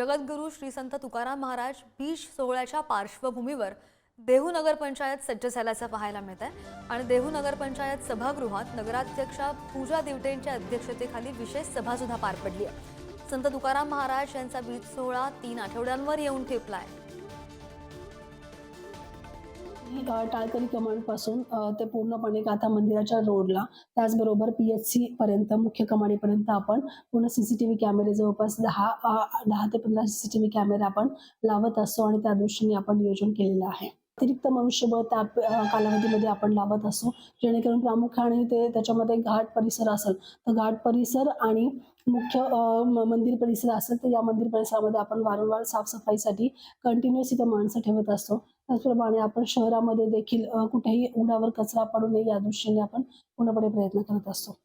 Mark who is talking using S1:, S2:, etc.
S1: जगद्गुरू श्री संत तुकाराम महाराज बीज सोहळ्याच्या पार्श्वभूमीवर देहू नगरपंचायत सज्ज झाल्याचं पाहायला मिळत आहे आणि देहू नगरपंचायत सभागृहात नगराध्यक्षा पूजा दिवटेंच्या अध्यक्षतेखाली विशेष सभा सुद्धा पार पडली आहे. संत तुकाराम महाराज यांचा बीज सोहळा तीन आठवड्यांवर येऊन ठेपला
S2: आहे. टाळकरी कमांडपासून पासून ते पूर्णपणे गाथा मंदिराच्या रोडला. त्याचबरोबर पी एच सी पर्यंत मुख्य कमानीपर्यंत आपण पूर्ण सीसीटीव्ही कॅमेरे जवळपास दहा दहा ते पंधरा सीसीटीव्ही कॅमेरे आपण लावत असतो आणि त्या दृष्टीने आपण नियोजन केलेलं आहे. अतिरिक्त मनुष्यबळ त्या कालावधीमध्ये आपण लावत असतो जेणेकरून प्रामुख्याने ते त्याच्यामध्ये घाट परिसर असेल तर घाट परिसर आणि मुख्य मंदिर परिसर असेल तर या मंदिर परिसरामध्ये आपण वारंवार साफसफाईसाठी कंटिन्युअस इथं माणसं ठेवत असतो. त्याचप्रमाणे आपण शहरामध्ये देखील कुठेही उघड्यावर कचरा पडू नये या दृष्टीने आपण पूर्णपणे प्रयत्न करत असतो.